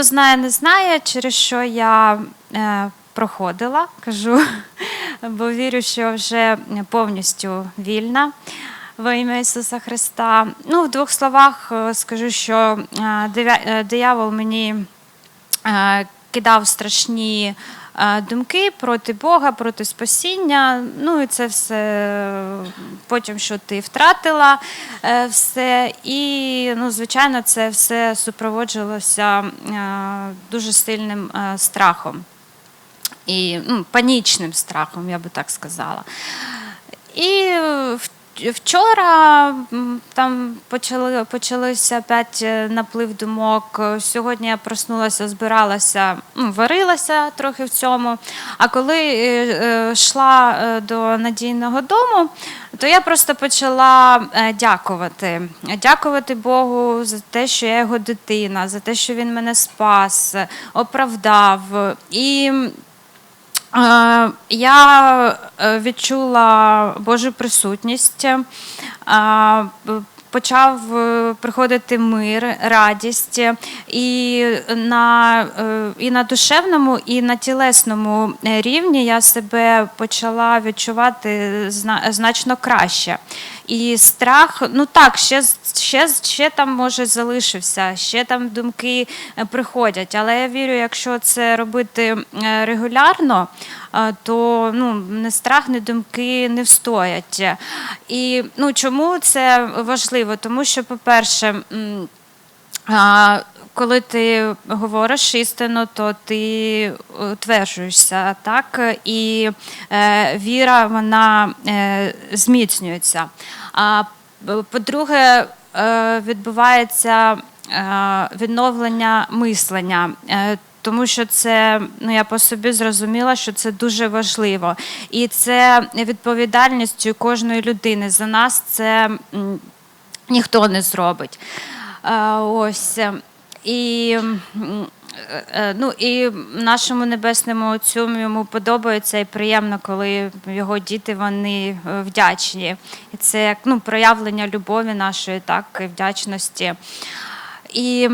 хто знає, не знає, через що я е, проходила, кажу, бо вірю, що вже повністю вільна во ім'я Ісуса Христа. Ну, в двох словах е, скажу, що е, диявол мені кидав страшні е, думки проти Бога, проти спасіння. Ну і це все потім, що ти втратила е, все. І, ну, звичайно, це все супроводжувалося е, дуже сильним страхом і ну, панічним страхом, я би так сказала. І в- вчора там почали, почалися опять е, наплив думок. Сьогодні я проснулася, збиралася, варилася трохи в цьому. А коли е, е, йшла до надійного дому, то я просто почала дякувати. Дякувати Богу за те, що я його дитина, за те, що він мене спас, оправдав. І Я е, відчула Божу присутність, е, почав е, приходити мир, радість і на, е, і на душевному, і на тілесному е, рівні я себе почала відчувати значно краще. І страх, ну так, ще, ще, ще там може залишився, ще там думки е, приходять. Але я вірю, якщо це робити е, регулярно, е, то ну, не страх, не думки не встоять. І ну, чому це важливо? Тому що, по-перше, коли ти говориш істину, то ти утверджуєшся, так? І е, віра вона е, зміцнюється. А по-друге, е, відбувається е, відновлення мислення. Е, тому що це ну я по собі зрозуміла, що це дуже важливо, і це відповідальністю кожної людини. За нас це ніхто не зробить. Е, Ось. І, е, е, ну, і нашому небесному отцю йому подобається і приємно, коли його діти вони е, вдячні. І це як ну, проявлення любові нашої, так, і вдячності. І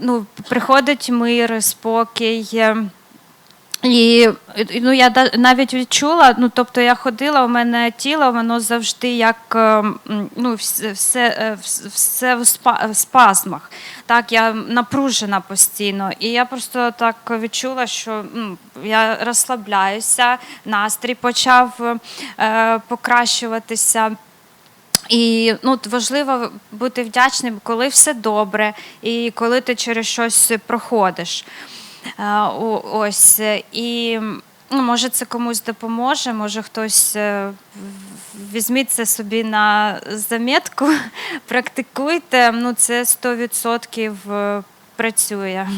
ну, приходить мир, спокій. І ну, я навіть відчула, ну тобто я ходила, у мене тіло, воно завжди як е, ну, все, все, е, все в спазмах. Так, я напружена постійно. І я просто так відчула, що ну, я розслабляюся, настрій почав е, покращуватися. І ну, важливо бути вдячним, коли все добре, і коли ти через щось проходиш. Е, Ось. е, І ну, може це комусь допоможе, може хтось візьміться візьміть це собі на замітку, практикуйте. Ну, це 100% працює.